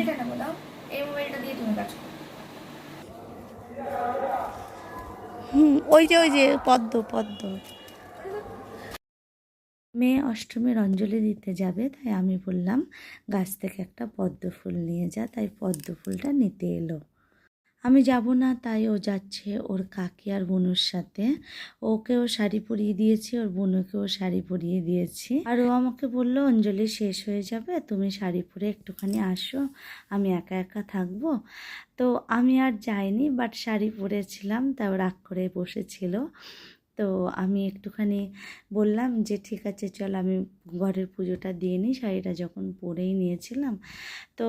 মোবাইলটা নেব দাও এই মোবাইলটা দিয়ে তুমি কাজ হুম, ওই যে ওই যে, পদ্ম পদ্ম। মেয়ে অষ্টমীর অঞ্জলি দিতে যাবে, তাই আমি বললাম, গাছ থেকে একটা পদ্ম ফুল নিয়ে যা, তাই পদ্ম ফুলটা নিতে এলো। আমি যাব না, তাই ও যাচ্ছে ওর কাকি আর বোনুর সাথে। ওকেও শাড়ি পরিয়ে দিয়েছি, ওর বোনকেও শাড়ি পরিয়ে দিয়েছি। আর ও আমাকে বলল, অঞ্জলি, শেষ হয়ে যাবে, তুমি শাড়ি পরে একটুখানি আসো, আমি একা একা থাকব। তো আমি আর যাইনি বাট শাড়ি পরেছিলাম, তাও রাগ করে বসেছিল। তো আমি একটুখানি বললাম যে, ঠিক আছে, চল আমি ঘরের পুজোটা দিয়ে নিই। শাড়িটা যখন পরেই নিয়েছিলাম। তো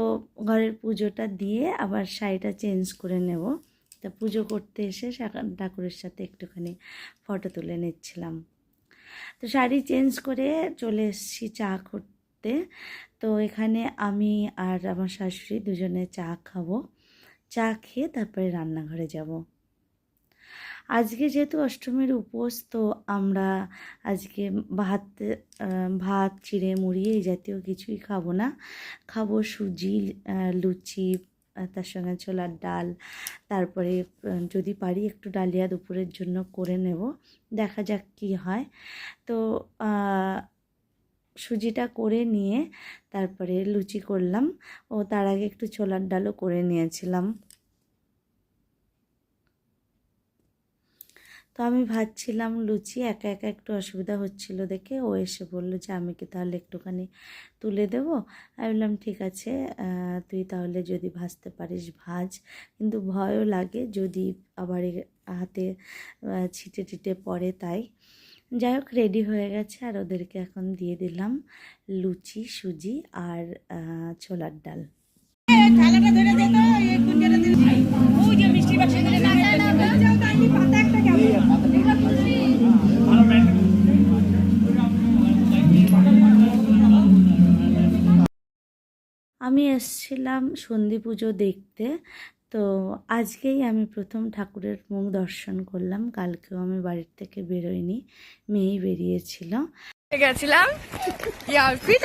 ঘরের পুজোটা দিয়ে আবার শাড়িটা চেঞ্জ করে নেব। তা পুজো করতে এসে ঠাকুরের সাথে একটুখানি ফটো তুলে নিচ্ছিলাম। তো শাড়ি চেঞ্জ করে চলে এসেছি চা করতে। তো এখানে আমি আর আমার শাশুড়ি দুজনে চা খাব। চা খেয়ে তারপরে রান্নাঘরে যাব। আজকে যেহেতু অষ্টমীর উপোস, তো আমরা আজকে ভাত ভাত, চিড়ে, মুড়ি এই জাতীয় কিছুই খাব না। খাব সুজি লুচি তার সঙ্গে ছোলার ডাল। তারপরে যদি পারি একটু ডালিয়া দুপুরের জন্য করে নেব। দেখা যাক কি হয়। তো সুজিটা করে নিয়ে তারপরে লুচি করলাম। ও তার আগে একটু ছোলার ডালও করে নিয়েছিলাম। তো আমি ভাবছিলাম লুচি, একা একা একটু অসুবিধা হচ্ছিল দেখে ও এসে বলল যে আমি কি তাহলে একটুখানি তুলে দেবো? আমি বললাম, ঠিক আছে তুই তাহলে যদি ভাজতে পারিস, ভাজ। কিন্তু ভয়ও লাগে যদি আবার হাতে ছিটে টিটে পড়ে তাই। যাই হোক রেডি হয়ে গেছে আর ওদেরকে এখন দিয়ে দিলাম লুচি, সুজি আর ছোলার ডাল। আমি এসেছিলাম সন্ধি পুজো দেখতে। তো আজকেই আমি প্রথম ঠাকুরের মুখ দর্শন করলাম। কালকেও আমি বাড়ির থেকে বেরোইনি, মেয়েই বেরিয়েছিল। গেছিলাম।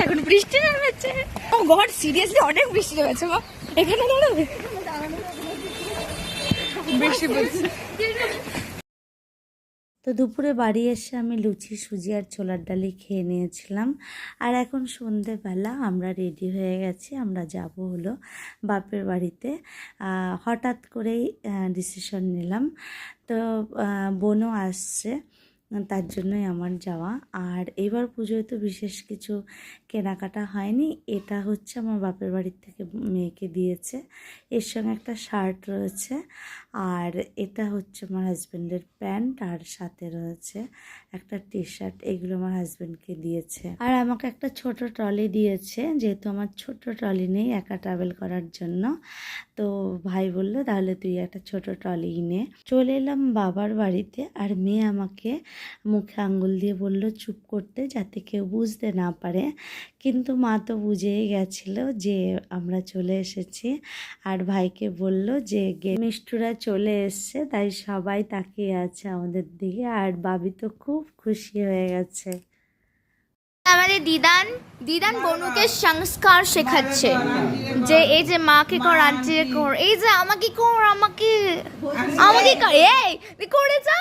এখন বৃষ্টি নেমেছে। ও গড সিরিয়াসলি অনেক বৃষ্টি নেমেছে মা এখানে বৃষ্টি। পড়ছে তো দুপুরে বাড়ি এসে আমি লুচি, সুজি আর ছোলার ডালি খেয়ে নিয়েছিলাম। আর এখন সন্ধেবেলা আমরা রেডি হয়ে গেছি, আমরা যাব হলো বাপের বাড়িতে। হঠাৎ করেই ডিসিশন নিলাম। তো বোনও আসছে। তার জন্যই আমার যাওয়া। আর এবার পুজোয় তো বিশেষ কিছু কেনাকাটা হয়নি। এটা হচ্ছে আমার বাপের বাড়ির থেকে মেয়েকে দিয়েছে। এর সঙ্গে একটা শার্ট রয়েছে। আর এটা হচ্ছে আমার হাজব্যান্ডের প্যান্ট। আর সাথে রয়েছে একটা টি শার্ট এগুলো আমার হাজব্যান্ডকে দিয়েছে। আর আমাকে একটা ছোট ট্রলি দিয়েছে। যেহেতু আমার ছোট ট্রলি নেই, একা ট্রাভেল করার জন্য। তো ভাই বলল, তাহলে তুই একটা ছোট ট্রলি নে। চলে এলাম বাবার বাড়িতে। আর মেয়ে আমাকে মুখে আঙ্গুল দিয়ে বলল, চুপ করতে যাতে কেউ বুঝতে না পারে। কিন্তু মা তো বুঝেই গেছিল যে আমরা চলে এসেছি। আর ভাইকে বলল যে মিষ্টুরা চলে এসছে, তাই সবাই তাকিয়ে আছে আমাদের দিকে। আর বাবি তো খুব খুশি হয়ে গেছে। আমাদের দিদান দিদান বনুকে সংস্কার শেখাচ্ছে। যে, এই যে মাকে কর আন্টিকে কর, এই যে আমাকে কর, আমাকে আমাকে কর, এই করে যা।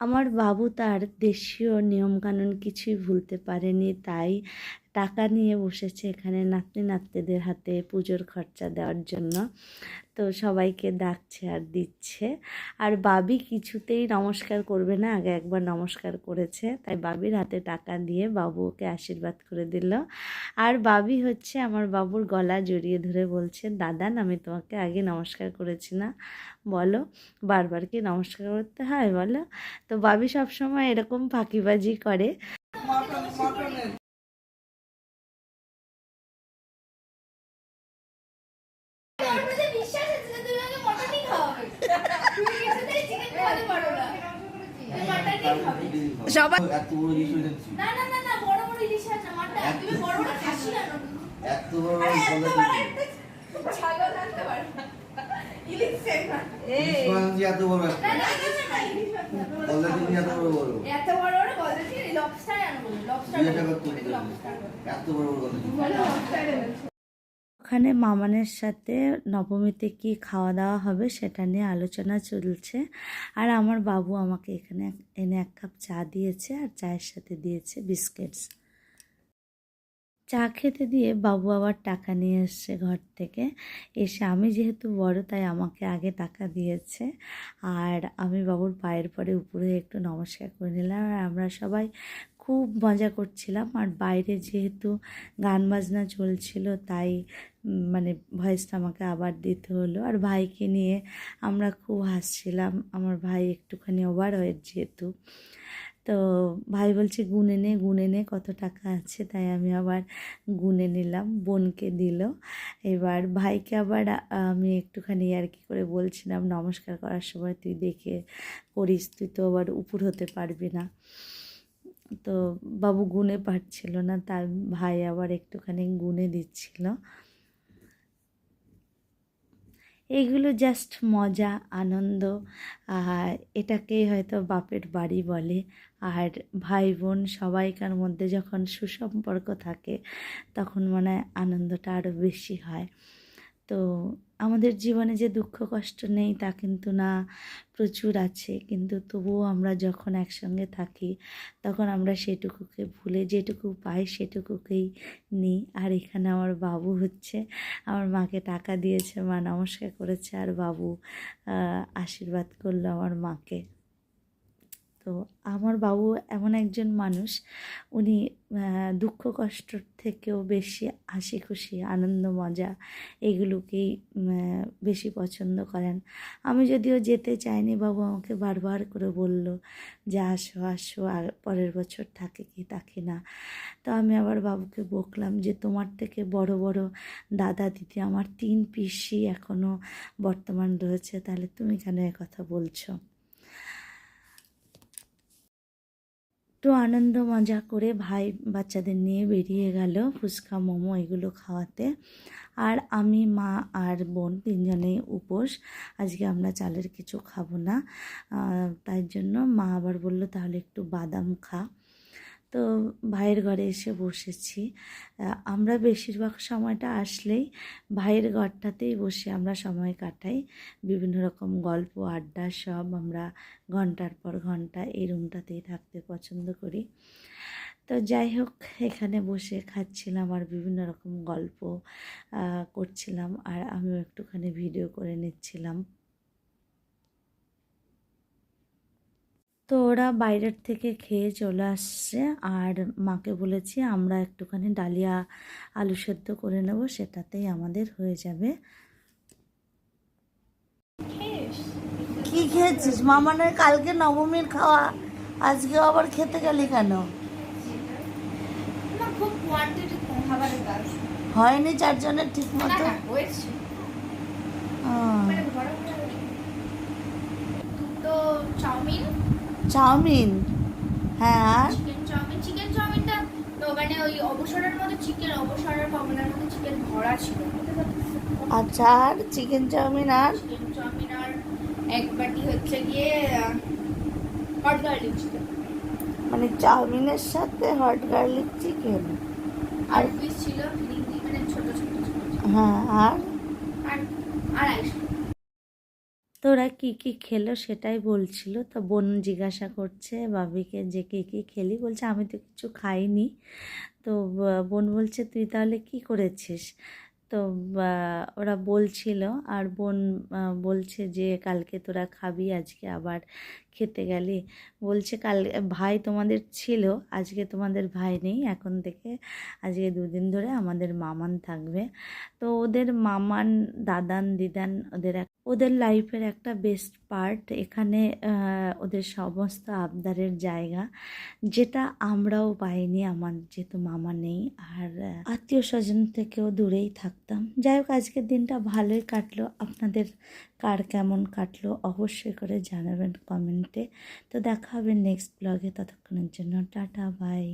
আমার বাবু তার দেশীয় নিয়মকানুন কিছুই ভুলতে পারেনি, তাই টাকা নিয়ে বসেছে এখানে নাতনি নাতনিদের হাতে পুজোর খরচা দেওয়ার জন্য। তো সবাইকে ডাকছে আর দিচ্ছে। আর বাবি কিছুতেই নমস্কার করবে না, আগে একবার নমস্কার করেছে। তাই বাবির হাতে টাকা দিয়ে বাবু ওকে আশীর্বাদ করে দিল। আর বাবি হচ্ছে আমার বাবুর গলা জড়িয়ে ধরে বলছে দাদান আমি তোমাকে আগে নমস্কার করেছি না। বলো, বারবার কি নমস্কার করতে হয়? বলো। তো বাবি সবসময় এরকম ফাঁকিবাজি করে। সবাই এত বড় ইলিশ হয়েছে না। না না না বড়। ওখানে মামানের সাথে নবমীতে কি খাওয়া দাওয়া হবে সেটা নিয়ে আলোচনা চলছে। আর আমার বাবু আমাকে এখানে এনে এক কাপ চা দিয়েছে আর চায়ের সাথে দিয়েছে বিস্কিটস। চা খেতে দিয়ে বাবু আবার টাকা নিয়ে এসছে ঘর থেকে। এসে আমি যেহেতু বড়, তাই আমাকে আগে টাকা দিয়েছে। আর আমি বাবুর পায়ের পরে উপরে একটু নমস্কার করে নিলাম। আর আমরা সবাই খুব মজা করছিলাম। আর বাইরে যেহেতু গান বাজনা চলছিল, তাই মানে ভয়েসটা আমাকে আবার দিতে হলো। আর ভাইকে নিয়ে আমরা খুব হাসছিলাম। আমার ভাই একটুখানি ওভার ওয়েট যেহেতু। তো ভাই বলছে, গুনে নে গুনে নে, কত টাকা আছে? তাই আমি আবার গুনে নিলাম, বোনকে দিল। এবার ভাইকে আবার আমি একটুখানি আর কি করে বলছিলাম, নমস্কার করার সময় তুই দেখে করিস, তুই তো আবার উপর হতে পারবি না। তো বাবু গুনে পারছিল না, তার ভাই আবার একটুখানি গুনে দিচ্ছিল। এইগুলো জাস্ট মজা, আনন্দ। আর এটাকেই হয়তো বাপের বাড়ি বলে। আর ভাই বোন সবাইকার মধ্যে যখন সুসম্পর্ক থাকে, তখন মানে আনন্দটা আরও বেশি হয়। তো আমাদের জীবনে যে দুঃখ, কষ্ট নেই তা কিন্তু না, প্রচুর আছে। কিন্তু তবুও আমরা যখন একসঙ্গে থাকি, তখন আমরা সেটুকুকে ভুলে, যেটুকু পাই সেটুকুকেই নিই। আর এখানে আমার বাবু হচ্ছে, আমার মাকে টাকা দিয়েছে, মা নমস্কার করেছে, আর বাবু আশীর্বাদ করল আমার মাকে। তো আমার বাবু এমন একজন মানুষ, উনি দুঃখ কষ্টর থেকেও বেশি হাসি খুশি, আনন্দ, মজা এগুলোকেই বেশি পছন্দ করেন। আমি যদিও যেতে চাইনি, বাবু আমাকে বারবার করে বলল যে আসো আসো, আর পরের বছর থাকে কি, থাকে না। তো আমি আবার বাবুকে বকলাম যে তোমার থেকে বড় বড় দাদা, দিদি আমার তিন পিসি এখনও বর্তমান রয়েছে, তাহলে তুমি কেন কথা বলছো? একটু আনন্দ মজা করে ভাই বাচ্চাদের নিয়ে বেরিয়ে গেল ফুচকা, মোমো এগুলো খাওয়াতে। আর আমি, মা আর বোন তিনজনেই উপোস। আজকে আমরা চালের কিছু খাব না। তাই জন্য মা আবার বলল, তাহলে একটু বাদাম খা। তো ভাইয়ের ঘরে এসে বসেছি। আমরা বেশিরভাগ সময়টা আসলেই ভাইয়ের ঘরটাতেই বসে, আমরা সময় কাটাই। বিভিন্ন রকম গল্প, আড্ডা সব আমরা ঘণ্টার পর ঘণ্টা এই রুমটাতেই থাকতে পছন্দ করি। তো যাই হোক, এখানে বসে খাচ্ছিলাম আর বিভিন্ন রকম গল্প করছিলাম আর আমিও একটুখানি ভিডিও করে নিচ্ছিলাম। তো ওরা বাইরের থেকে খেয়ে চলে আসছে। আর মাকে বলেছি আমরা একটুখানি ডালিয়া আলু সেদ্ধ করে নেব সেটাতেই আমাদের হয়ে যাবে। কি খেয়েছিস? মামানের কালকে নবমীর খাওয়া। আজকে আবার খেতে গেলি কেন? না খুব কোয়ান্টিটি কম খাবারের কাজ হয়নি চারজনের ঠিক মতো? আহ, মানে চাউমিন চাউমিন। হ্যাঁ আর? Chicken chowmein. চিকেন চাউমিনটা তো মানে ওই অবসরের মধ্যে চিকেন অবসরের কমলার মধ্যে চিকেন ভরা ছিল। আচ্ছা আর চিকেন চাউমিন আর? চিকেন চাউমিন আর এক বাটি হচ্ছে গিয়ে হট গার্লিক চিকেন মানে চাউমিনের সাথে হট গার্লিক চিকেন আর পিস ছিল মানে ছোট ছোট। হ্যাঁ আর? আর আর তোরা কি কি খেলো সেটাই বলছিল। তো বোন জিজ্ঞাসা করছে বাবিকে যে কি কি খেলি? বলছে, আমি তো কিছু খাইনি। তো বোন বলছে, তুই তাহলে কি করেছিস? তো ওরা বলছিল, আর বোন বলছে যে, কালকে তোরা খাবি, আজকে আবার খেতে গেলি। বলছে, কাল, ভাই তোমাদের ছিল, আজকে তোমাদের ভাই নেই, এখন থেকে আজকে দুদিন ধরে আমাদের মামান থাকবে। তো ওদের মামান, দাদান, দিদান, ওদের এক ওদের লাইফের একটা বেস্ট পার্ট। এখানে ওদের সমস্ত আবদারের জায়গা, যেটা আমরাও পাইনি, আমার যেহেতু মামা নেই। আর আত্মীয় স্বজন থেকেও দূরেই থাকতাম। যাই হোক, আজকের দিনটা ভালোই কাটলো। আপনাদের কার কেমন কাটলো অবশ্যই করে জানাবেন কমেন্টে। তো দেখা হবে নেক্সট ব্লগে, ততক্ষণের জন্য টাটা, বাই।